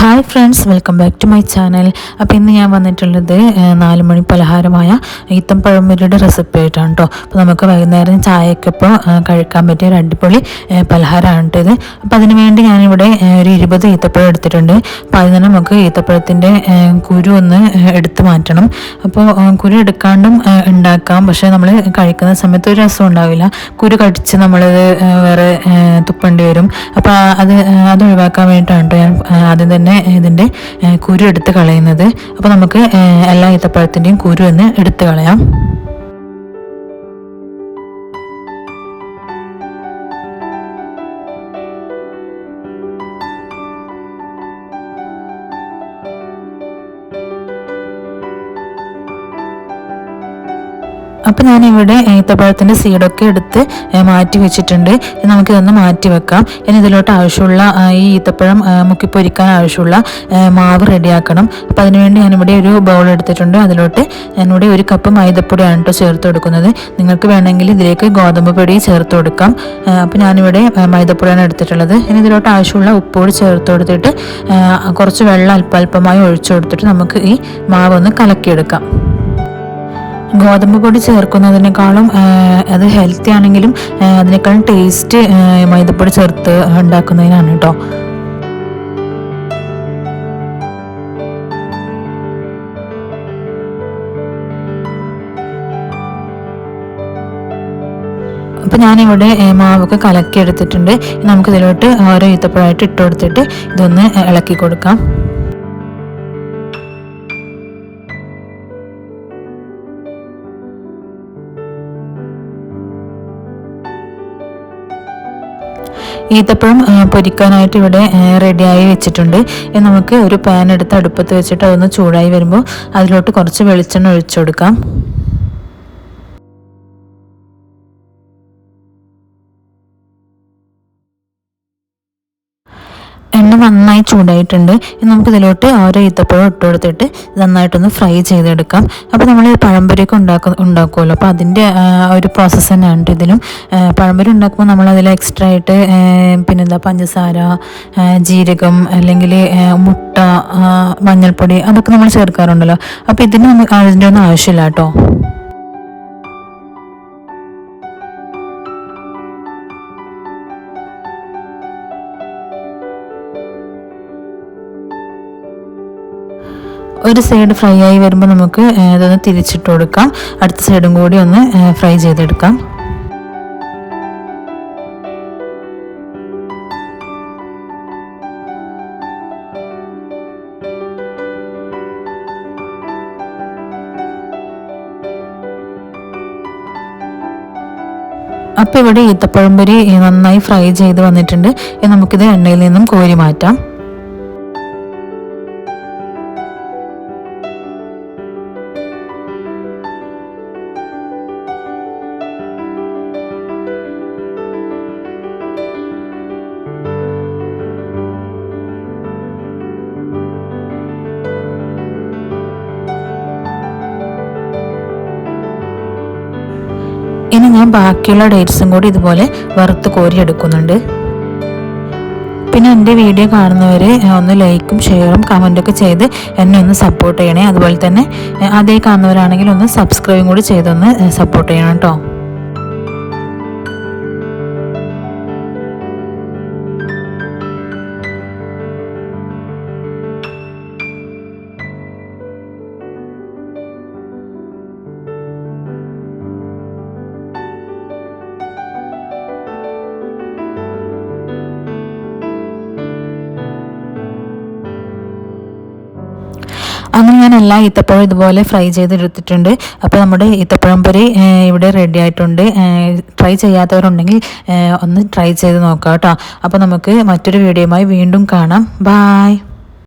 Hi friends welcome back to my channel അപ്പോൾ ഇന്ന് ഞാൻ വന്നിട്ടുള്ളത് നാല് മണി പലഹാരമായ ഈത്തം പഴമ്പൊരിയുടെ റെസിപ്പി ആയിട്ടാണ് കേട്ടോ അപ്പോൾ നമുക്ക് വൈകുന്നേരം ചായക്കൊപ്പം കഴിക്കാൻ പറ്റിയ ഒരു അടിപൊളി പലഹാരമാണ് കേട്ടോ ഇത്. അപ്പോൾ അതിന് വേണ്ടി ഞാനിവിടെ ഒരു ഇരുപത് ഈത്തപ്പഴം എടുത്തിട്ടുണ്ട്. അപ്പോൾ അതിന് നമുക്ക് ഈത്തപ്പഴത്തിന്റെ കുരു ഒന്ന് എടുത്തു മാറ്റണം. അപ്പോൾ കുരു എടുക്കാണ്ടും ഉണ്ടാക്കാം. പക്ഷേ നമ്മൾ കഴിക്കുന്ന സമയത്ത് ഒരു രസം ഉണ്ടാവില്ല. കുരു കടിച്ച് നമ്മളത് വേറെ തുപ്പേണ്ടി വരും. അപ്പോൾ അത് അത് ഒഴിവാക്കാൻ വേണ്ടിയിട്ടാണ് കേട്ടോ ഞാൻ ആദ്യം തന്നെ തന്നെ ഇതിന്റെ കുരു എടുത്ത് കളയുന്നത്. അപ്പോൾ നമുക്ക് എല്ലാ ഈത്തപ്പഴത്തിന്റെയും കുരു എന്ന് എടുത്ത് കളയാം. അപ്പോൾ ഞാനിവിടെ ഏത്തപ്പഴത്തിന്റെ സീഡൊക്കെ എടുത്ത് മാറ്റി വെച്ചിട്ടുണ്ട്. നമുക്കിതൊന്ന് മാറ്റി വെക്കാം. ഇനി ഇതിലോട്ട് ആവശ്യമുള്ള ഈ ഈത്തപ്പഴം മുക്കിപ്പൊരിക്കാൻ ആവശ്യമുള്ള മാവ് റെഡിയാക്കണം. അപ്പോൾ അതിനുവേണ്ടി ഞാനിവിടെ ഒരു ബൗൾ എടുത്തിട്ടുണ്ട്. അതിലോട്ട് ഞാനിവിടെ ഒരു കപ്പ് മൈദപ്പൊടിയാണ് കേട്ടോ ചേർത്ത് കൊടുക്കുന്നത്. നിങ്ങൾക്ക് വേണമെങ്കിൽ ഇതിലേക്ക് ഗോതമ്പ് പൊടി ചേർത്ത് കൊടുക്കാം. അപ്പോൾ ഞാനിവിടെ മൈദപ്പൊടിയാണ് എടുത്തിട്ടുള്ളത്. ഇനി ഇതിലോട്ട് ആവശ്യമുള്ള ഉപ്പോട് ചേർത്ത് കൊടുത്തിട്ട് കുറച്ച് വെള്ളം അല്പാൽപമായി ഒഴിച്ചു കൊടുത്തിട്ട് നമുക്ക് ഈ മാവ് ഒന്ന് കലക്കിയെടുക്കാം. ഗോതമ്പ് പൊടി ചേർക്കുന്നതിനേക്കാളും അത് ഹെൽത്തി ആണെങ്കിലും അതിനേക്കാളും ടേസ്റ്റ് മൈദപ്പൊടി ചേർത്ത് ഉണ്ടാക്കുന്നതിനാണ് കേട്ടോ അപ്പോൾ ഞാനിവിടെ മാവൊക്കെ കലക്കി എടുത്തിട്ടുണ്ട് നമുക്കിതിലോട്ട് ഓരോ ഈത്തപ്പഴമായിട്ട് ഇട്ട് കൊടുത്തിട്ട് ഇതൊന്ന് ഇളക്കി കൊടുക്കാം. ഈത്തപ്പഴം പൊരിക്കാനായിട്ട് ഇവിടെ റെഡിയായി വെച്ചിട്ടുണ്ട്. നമുക്ക് ഒരു പാൻ എടുത്ത് അടുപ്പത്ത് വെച്ചിട്ട് അതൊന്ന് ചൂടായി വരുമ്പോൾ അതിലോട്ട് കുറച്ച് വെളിച്ചെണ്ണ ഒഴിച്ചു കൊടുക്കാം. നന്നായി ചൂടായിട്ടുണ്ട്. നമുക്ക് ഇതിലോട്ട് ഓരോ ഈത്തപ്പഴം ഇട്ട് കൊടുത്തിട്ട് നന്നായിട്ടൊന്ന് ഫ്രൈ ചെയ്തെടുക്കാം. അപ്പോൾ നമ്മൾ പഴംപൊരിയൊക്കെ ഉണ്ടാക്കും ഉണ്ടാക്കുമല്ലോ. അപ്പോൾ അതിന്റെ ഒരു പ്രോസസ്സ് തന്നെയാണ് ഇതിലും. പഴംപൊരി ഉണ്ടാക്കുമ്പോൾ നമ്മൾ അതിൽ എക്സ്ട്രാ ആയിട്ട് പിന്നെന്താ പഞ്ചസാര ജീരകം അല്ലെങ്കിൽ മുട്ട മഞ്ഞൾപ്പൊടി അതൊക്കെ നമ്മൾ ചേർക്കാറുണ്ടല്ലോ. അപ്പോൾ ഇതിന് അതിന്റെ ഒന്നും ആവശ്യമില്ല കേട്ടോ. ഒരു സൈഡ് ഫ്രൈ ആയി വരുമ്പോൾ നമുക്ക് ഇതൊന്ന് തിരിച്ചിട്ട് കൊടുക്കാം. അടുത്ത സൈഡും കൂടി ഒന്ന് ഫ്രൈ ചെയ്തെടുക്കാം. അപ്പോൾ ഇവിടെ ഈത്തപ്പഴംപൊരി നന്നായി ഫ്രൈ ചെയ്ത് വന്നിട്ടുണ്ട്. നമുക്കിത് എണ്ണയിൽ നിന്നും കോരി മാറ്റാം. ഞാൻ ബാക്കിയുള്ള ഡേറ്റ്സും കൂടി ഇതുപോലെ വറുത്ത് കോരി എടുക്കുന്നുണ്ട് പിന്നെ എന്റെ വീഡിയോ കാണുന്നവർ ഒന്ന് ലൈക്കും ഷെയറും കമന്റൊക്കെ ചെയ്ത് എന്നെ ഒന്ന് സപ്പോർട്ട് ചെയ്യണേ. അതുപോലെ തന്നെ അതേ കാണുന്നവരാണെങ്കിൽ ഒന്ന് സബ്സ്ക്രൈബും കൂടി ചെയ്തൊന്ന് സപ്പോർട്ട് ചെയ്യണം കേട്ടോ. അങ്ങനെ ഞാൻ എല്ലാ ഈത്തപ്പഴം ഇതുപോലെ ഫ്രൈ ചെയ്തെടുത്തിട്ടുണ്ട്. അപ്പോൾ നമ്മുടെ ഈത്തപ്പഴം പൊരി ഇവിടെ റെഡി ആയിട്ടുണ്ട്. ട്രൈ ചെയ്യാത്തവരുണ്ടെങ്കിൽ ഒന്ന് ട്രൈ ചെയ്ത് നോക്കാം കേട്ടോ അപ്പോൾ നമുക്ക് മറ്റൊരു വീഡിയോയുമായി വീണ്ടും കാണാം. ബായ്